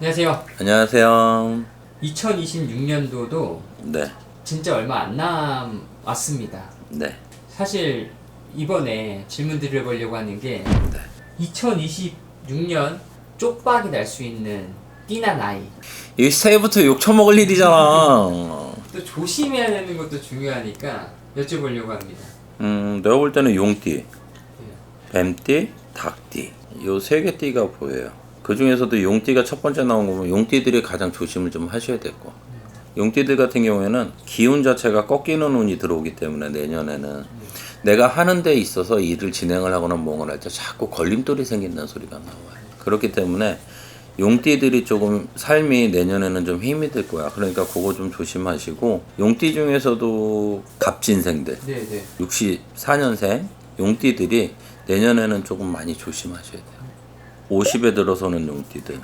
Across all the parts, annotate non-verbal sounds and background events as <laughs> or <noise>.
안녕하세요. 안녕하세요. 2026년도도 네, 진짜 얼마 안 남았습니다. 네, 사실 이번에 질문 드려보려고 하는 게 네. 2026년 쪽박이 날 수 있는 띠나 나이 이 새해부터 욕 처먹을 일이잖아. 또 조심해야 되는 것도 중요하니까 여쭤보려고 합니다. 음, 내가 볼 때는 용띠, 뱀띠, 닭띠 요 세 개 띠가 보여요. 그 중에서도 용띠가 첫 번째 나온 거면 용띠들이 가장 조심을 좀 하셔야 될 거. 용띠들 같은 경우에는 기운 자체가 꺾이는 운이 들어오기 때문에 내년에는 내가 하는 데 있어서 일을 진행을 하거나 뭔가를 할 때 자꾸 걸림돌이 생긴다는 소리가 나와요. 그렇기 때문에 용띠들이 조금 삶이 내년에는 좀 힘이 들 거야. 그러니까 그거 좀 조심하시고 용띠 중에서도 갑진생들 네네. 64년생 용띠들이 내년에는 조금 많이 조심하셔야 돼요. 50에 들어서는 용띠들.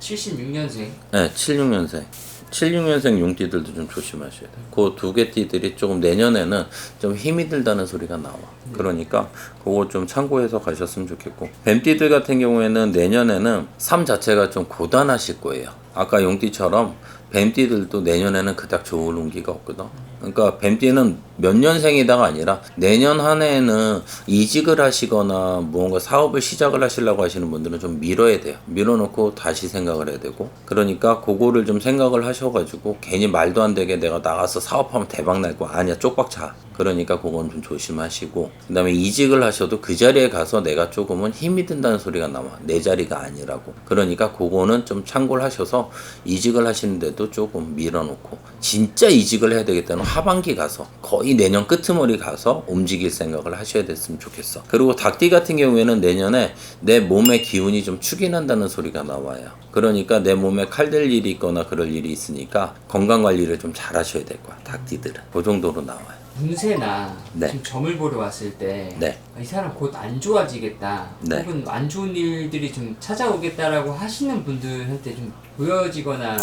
76년생 네, 76년생. 76년생 용띠들도 좀 조심하셔야 돼요. 그 두 개 띠들이 조금 내년에는 좀 힘이 들다는 소리가 나와. 그러니까 그거 좀 참고해서 가셨으면 좋겠고. 뱀띠들 같은 경우에는 내년에는 삶 자체가 좀 고단하실 거예요. 아까 용띠처럼 뱀띠들도 내년에는 그닥 좋은 운기가 없거든. 그러니까 뱀띠는 몇 년생이다가 아니라 내년 한 해에는 이직을 하시거나 무언가 사업을 시작을 하시려고 하시는 분들은 좀 미뤄야 돼요. 밀어놓고 다시 생각을 해야 되고. 그러니까 그거를 좀 생각을 하셔가지고 괜히 말도 안 되게 내가 나가서 사업하면 대박 날 거 아니야. 쪽박 차. 그러니까 그건 좀 조심하시고. 그 다음에 이직을 하셔도 그 자리에 가서 내가 조금은 힘이 든다는 소리가 나와. 내 자리가 아니라고. 그러니까 그거는 좀 참고를 하셔서 이직을 하시는데도 조금 밀어놓고. 진짜 이직을 해야 되겠다는 하반기 가서 거의 내년 끄트머리 가서 움직일 생각을 하셔야 됐으면 좋겠어. 그리고 닭띠 같은 경우에는 내년에 내 몸의 기운이 좀 축인한다는 소리가 나와요. 그러니까 내 몸에 칼 될 일이 있거나 그럴 일이 있으니까 건강 관리를 좀 잘 하셔야 될 거야. 닭띠들은. 그 정도로 나와요. 운세나 네. 지금 점을 보러 왔을 때 이 네. 사람 곧 안 좋아지겠다 네. 혹은 안 좋은 일들이 좀 찾아오겠다라고 하시는 분들한테 좀 보여지거나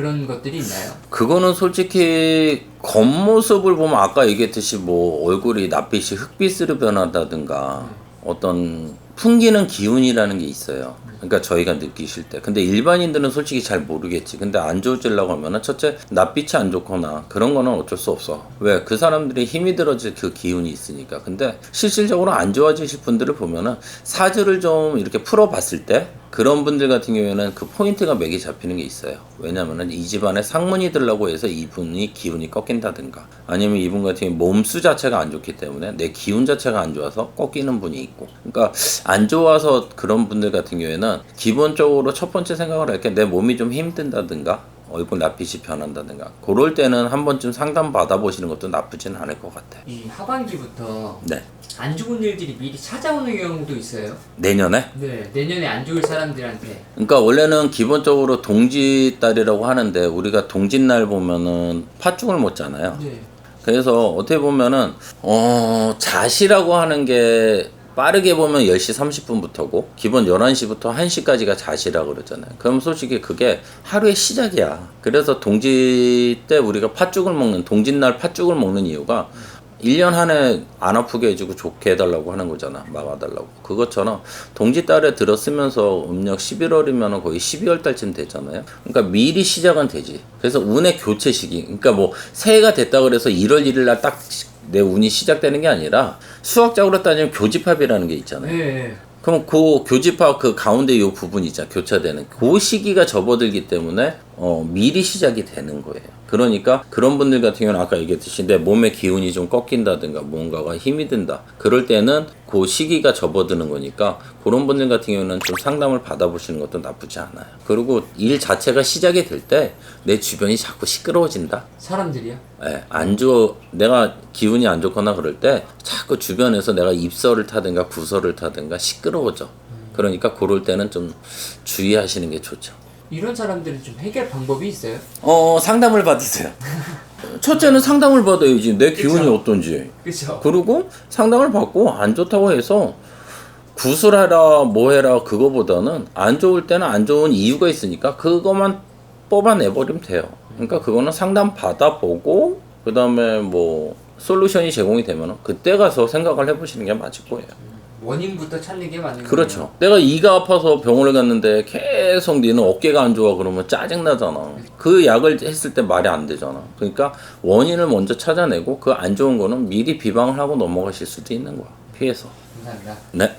그런 것들이 있나요? 그거는 솔직히 겉모습을 보면 아까 얘기했듯이 뭐 얼굴이 낯빛이 흑빛으로 변한다든가 어떤 풍기는 기운이라는 게 있어요. 그러니까 저희가 느끼실 때. 근데 일반인들은 솔직히 잘 모르겠지. 근데 안 좋아지려고 하면은 첫째 낯빛이 안 좋거나 그런 거는 어쩔 수 없어. 왜? 그 사람들이 힘이 들어질 그 기운이 있으니까. 근데 실질적으로 안 좋아지실 분들을 보면은 사주를 좀 이렇게 풀어봤을 때 그런 분들 같은 경우에는 그 포인트가 맥이 잡히는 게 있어요. 왜냐면은 이 집안에 상문이 들라고 해서 이분이 기운이 꺾인다든가 아니면 이분 같은 경우 몸수 자체가 안 좋기 때문에 내 기운 자체가 안 좋아서 꺾이는 분이 있고 그러니까 안 좋아서 그런 분들 같은 경우에는 기본적으로 첫 번째 생각을 할게 내 몸이 좀 힘든다든가 얼굴 낯빛이 변한다든가 그럴 때는 한 번쯤 상담 받아보시는 것도 나쁘진 않을 것 같아요. 이 하반기부터 네. 안 좋은 일들이 미리 찾아오는 경우도 있어요. 내년에 네, 내년에 안 좋을 사람들한테 그러니까 원래는 기본적으로 동지달이라고 하는데 우리가 동짓날 보면은 팥죽을 먹잖아요. 네. 그래서 어떻게 보면은 어 자시라고 하는 게 빠르게 보면 10시 30분부터고 기본 11시부터 1시까지가 자시라고 그러잖아요. 그럼 솔직히 그게 하루의 시작이야. 그래서 동지 때 우리가 팥죽을 먹는 동짓날 팥죽을 먹는 이유가 1년 한 해 안 아프게 해주고 좋게 해달라고 하는 거잖아. 막아달라고. 그것처럼 동짓달에 들었으면서 음력 11월이면 거의 12월 달쯤 되잖아요. 그러니까 미리 시작은 되지. 그래서 운의 교체 시기. 그러니까 뭐 새해가 됐다 그래서 1월 1일 날 딱 내 운이 시작되는 게 아니라 수학적으로 따지면 교집합이라는 게 있잖아요. 네. 그럼 그 교집합 그 가운데 요 부분 있잖아 교차되는 그 시기가 접어들기 때문에 어 미리 시작이 되는 거예요. 그러니까 그런 분들 같은 경우는 아까 얘기했듯이 내 몸의 기운이 좀 꺾인다든가 뭔가가 힘이 든다. 그럴 때는 그 시기가 접어드는 거니까 그런 분들 같은 경우는 좀 상담을 받아보시는 것도 나쁘지 않아요. 그리고 일 자체가 시작이 될 때 내 주변이 자꾸 시끄러워진다. 사람들이요? 예, 안 좋아, 내가 기운이 안 좋거나 그럴 때 자꾸 주변에서 내가 입설을 타든가 구설을 타든가 시끄러워져. 그러니까 그럴 때는 좀 주의하시는 게 좋죠. 이런 사람들은 좀 해결 방법이 있어요? 어, 상담을 받으세요. <laughs> 첫째는 상담을 받아야지. 내 기운이 그쵸. 어떤지. 그렇죠. 그리고 상담을 받고 안 좋다고 해서 구술해라, 뭐 해라, 그거보다는 안 좋을 때는 안 좋은 이유가 있으니까 그것만 뽑아내버리면 돼요. 그러니까 그거는 상담 받아보고, 그 다음에 뭐, 솔루션이 제공이 되면 그때 가서 생각을 해보시는 게 맞을 거예요. 원인부터 찾는 게 맞는 거예요. 그렇죠. 내가 이가 아파서 병원을 갔는데 계속 니는 어깨가 안 좋아 그러면 짜증 나잖아. 그 약을 했을 때 말이 안 되잖아. 그러니까 원인을 먼저 찾아내고 그 안 좋은 거는 미리 비방을 하고 넘어가실 수도 있는 거야. 피해서. 감사합니다. 네.